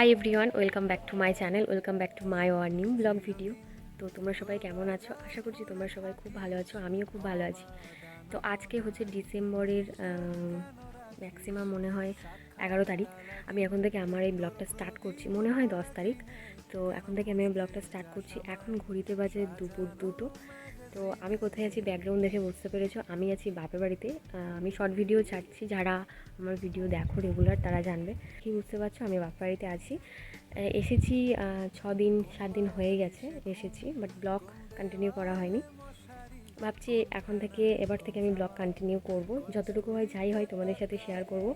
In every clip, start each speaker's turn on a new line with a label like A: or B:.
A: Hi everyone welcome back to my channel welcome back to my our new vlog video তো তোমরা সবাই কেমন আছো? আশা করছি তোমরা সবাই খুব ভালো আছো, আমিও খুব ভালো আছি। তো আজকে হচ্ছে ডিসেম্বরের ম্যাক্সিমাম মনে হয় এগারো তারিখ। আমি এখন থেকে আমার এই ব্লগটা স্টার্ট করছি, মনে হয় দশ তারিখ। তো এখন থেকে আমি ব্লগটা স্টার্ট করছি। এখন ঘড়িতে বাজে দুপুর দুটো। তো আমি কোথায় আছি ব্যাকগ্রাউন্ড দেখে বুঝতে পেরেছ। আমি আছি বাপের বাড়িতে। আমি শর্ট ভিডিও ছাড়ছি। যারা আমার ভিডিও দেখো রেগুলার তারা জানবে। কি বুঝতে পারছ? আমি বাপের বাড়িতে আছি। এসেছি ছ দিন, সাত দিন হয়ে গেছে এসেছি বাট ব্লগ কন্টিনিউ করা হয়নি। ভাবছি এখন থেকে, এবার থেকে আমি ব্লগ কন্টিনিউ করব। যতটুকু হয়, যাই হয়, তোমাদের সাথে শেয়ার করব।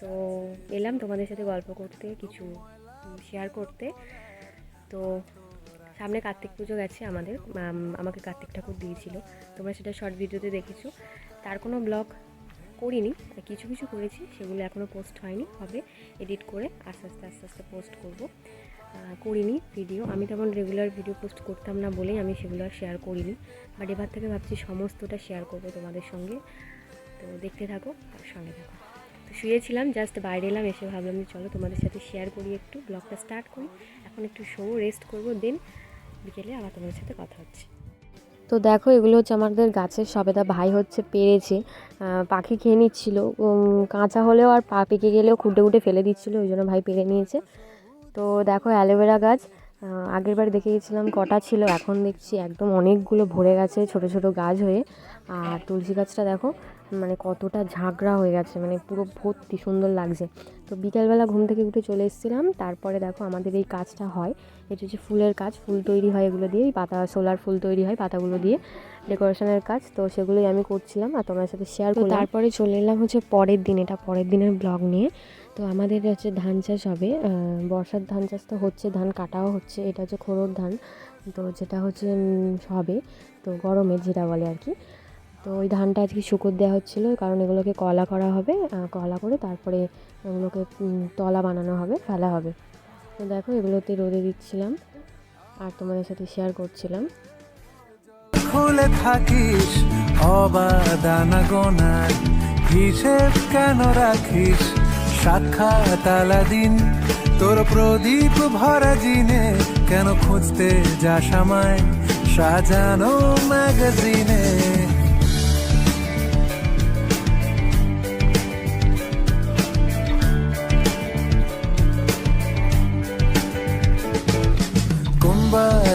A: তো, এলাম তোমাদের সাথে গল্প করতে, কিছু শেয়ার করতে। তো সামনে কার্তিক পুজো গেছে, আমাদের আমাকে কার্তিক ঠাকুর দিয়েছিল। তোমরা সেটা শর্ট ভিডিওতে দেখেছ। তার কোনো ব্লগ করিনি কিছু কিছু করেছি, সেগুলো এখনও পোস্ট হয়নি, হবে এডিট করে আস্তে আস্তে আস্তে আস্তে পোস্ট করব। করিনি ভিডিও আমি তেমন রেগুলার ভিডিও পোস্ট করতাম না বলেই আমি সেগুলো আর শেয়ার করিনি। বাট এবার থেকে ভাবছি সমস্তটা শেয়ার করব তোমাদের সঙ্গে। তো দেখতে থাকো আর সঙ্গে থাকো। তো শুয়েছিলাম জাস্ট বাইরে এলাম, এসে ভাবলাম যে চলো তোমাদের সাথে শেয়ার করি একটু ব্লগটা স্টার্ট করি। এখন একটু শো রেস্ট করব দেন বিকেলে আবার তোমাদের সাথে কথা হচ্ছে। তো দেখো, এগুলো হচ্ছে আমাদের গাছের সবেদা ভাই হচ্ছে পেরেছে। পাখি খেয়ে নিচ্ছিল। কাঁচা হলেও আর পা পেকে গেলেও খুঁটে খুঁটে ফেলে দিচ্ছিল, ওই জন্য ভাই পেরে নিয়েছে। তো দেখো, অ্যালোভেরা গাছ আগের বার দেখে গেছিলাম, কটা ছিল, এখন দেখছি একদম অনেকগুলো ভরে গেছে ছোট ছোট গাছ হয়ে। আর তুলসী গাছটা দেখো মানে কতটা ঝাঁকড়া হয়ে গেছে মানে পুরো ভর্তি সুন্দর লাগছে। তো বিকালবেলা ঘুম থেকে উঠে চলে এসেছিলাম তারপরে দেখো আমাদের এই কাজটা হয়। এটা হচ্ছে ফুলের কাজ ফুল তৈরি হয় এগুলো দিয়ে পাতা সোলার ফুল তৈরি হয় পাতাগুলো দিয়ে ডেকোরেশনের কাজ। তো সেগুলোই আমি করছিলাম আর তোমার সাথে শেয়ার করলাম। তারপরে চলে এলাম হচ্ছে পরের দিন এটা পরের দিনের ব্লগ নিয়ে। তো আমাদের হচ্ছে ধান চাষ হবে বর্ষার ধান চাষ তো হচ্ছে ধান কাটাও হচ্ছে এটা হচ্ছে খোরোর ধান। তো যেটা হচ্ছে হবে তো গরমে যেটা বলে আর কি। তো ওই ধানটা আজকে শুকর দেওয়া হচ্ছিল, কারণ এগুলোকে কলা করা হবে কলা করে তারপরে এগুলোকে তলা বানানো হবে, ফেলা হবে। তো দেখো, এগুলোতে রোদে দিচ্ছিলাম, আর তোমাদের সাথে শেয়ার করছিলাম।
B: খুলে থাকিস, অবাদানা গোনার হিসেব কেন রাখিস? সাক্ষাৎ আলাদিন, তোর প্রদীপ ভরা জিনে, কেন খুঁজতে যাস আমায়? সাজানো ম্যাগাজিনে।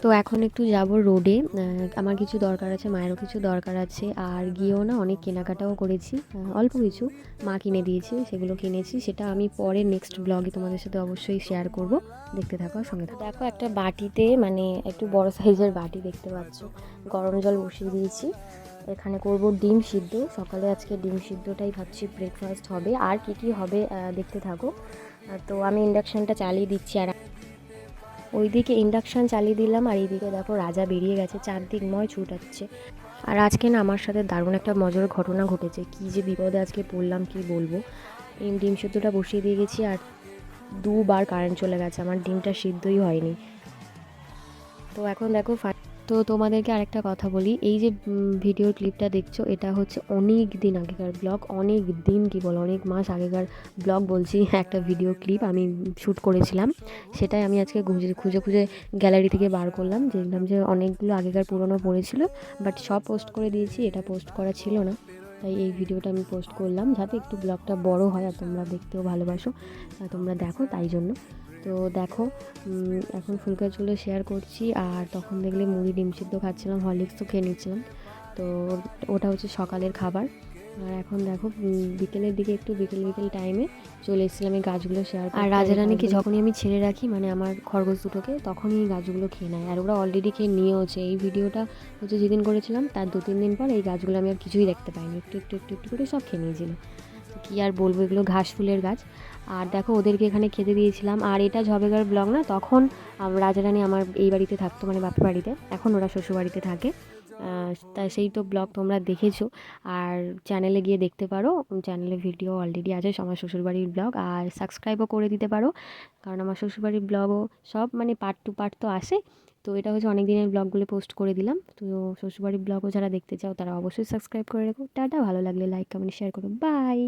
A: তো এখন একটু যাব রোডে আমার কিছু দরকার আছে, মায়েরও কিছু দরকার আছে। আর গিয়েও না অনেক কেনাকাটাও করেছি। অল্প কিছু মা কিনে দিয়েছে, সেগুলো কিনেছি। সেটা আমি পরে নেক্সট ব্লগে তোমাদের সাথে অবশ্যই শেয়ার করব। দেখতে থাকো সঙ্গে থাকো। দেখো, একটা বাটিতে মানে একটু বড় সাইজের বাটি দেখতে পাচ্ছ। গরম জল বসিয়ে দিয়েছি। এখানে করব ডিম সিদ্ধ। সকালে আজকে ডিম সিদ্ধটাই ভাবছি ব্রেকফাস্ট হবে। আর কি কি হবে দেখতে থাকো। তো আমি ইন্ডাকশানটা চালিয়ে দিচ্ছি আর ওইদিকে ইন্ডাকশান চালিয়ে দিলাম আর এইদিকে দেখো রাজা বেরিয়ে গেছে। চারদিকময় ছুটাচ্ছে আর আজকে না আমার সাথে দারুণ একটা মজার ঘটনা ঘটেছে। কি যে বিপদে আজকে পড়লাম কি বলব? এই ডিম সেদ্ধটা বসিয়ে দিয়ে গেছি আর দুবার কারেন্ট চলে গেছে। আমার ডিমটা সিদ্ধই হয়নি। তো এখন দেখো তো তোমাদেরকে আরেকটা কথা বলি। এই যে ভিডিওর ক্লিপটা দেখছ, এটা হচ্ছে অনেক দিন আগেকার ব্লগ অনেক দিন কি বল, অনেক মাস আগেকার ব্লগ বলছি, একটা ভিডিও ক্লিপ আমি শ্যুট করেছিলাম। সেটাই আমি আজকে খুঁজে খুঁজে খুঁজে গ্যালারি থেকে বার করলাম, দেখলাম যে অনেকগুলো আগেকার পুরনো পড়েছিল বাট সব পোস্ট করে দিয়েছি, এটা পোস্ট করা ছিল না। তাই এই ভিডিওটা আমি পোস্ট করলাম, যাতে একটু ব্লগটা বড় হয় আর তোমরা দেখতেও ভালোবাসো তোমরা দেখো, তাই জন্য। তো দেখো এখন ফুলকা চুলে শেয়ার করছি আর তখন দেখলে মুড়ি ডিম সিদ্ধ খাচ্ছিলাম হরলিক্সও খেয়ে নিচ্ছিলাম। তো ওটা হচ্ছে সকালের খাবার। আর এখন দেখো বিকেলের দিকে একটু বিকেল বিকেল টাইমে চলে এসেছিলাম এই গাছগুলো শেয়ার আর রাজারানীকে যখনই আমি ছেড়ে রাখি মানে আমার খরগোশ দুটোকে তখনই এই গাছগুলো খেয়ে নেয়। আর ওরা অলরেডি খেয়ে নিয়েওছে। এই ভিডিওটা হচ্ছে যেদিন করেছিলাম তার দু তিন দিন পর এই গাছগুলো আমি আর কিছুই দেখতে পাইনি। একটু একটু একটু একটু করে সব খেয়ে নিয়েছিল। কী আর বলব, এগুলো ঘাস ফুলের গাছ। আর দেখো, ওদেরকে এখানে খেতে দিয়েছিলাম। আর এটা ঝবেগার ব্লগ না, তখন রাজারানী আমার এই বাড়িতে থাকতো মানে বাপের বাড়িতে। এখন ওরা শ্বশুর বাড়িতে থাকে তা সেই তো ব্লগ তোমরা দেখেছ। আর চ্যানেলে গিয়ে দেখতে পারো। চ্যানেলে ভিডিও অলরেডি আছে, আমার শ্বশুরবাড়ির ব্লগ। আর সাবস্ক্রাইবও করে দিতে পারো। কারণ আমার শ্বশুরবাড়ির ব্লগও সব মানে পার্ট টু পার্ট তো আসে। তো এটা হচ্ছে অনেক দিনের ব্লগগুলো পোস্ট করে দিলাম। তো শ্বশুরবাড়ির ব্লগও যারা দেখতে চাও, তারা অবশ্যই সাবস্ক্রাইব করে রেখো। টাটা, ভালো লাগলে লাইক কমেন্ট শেয়ার করো। বাই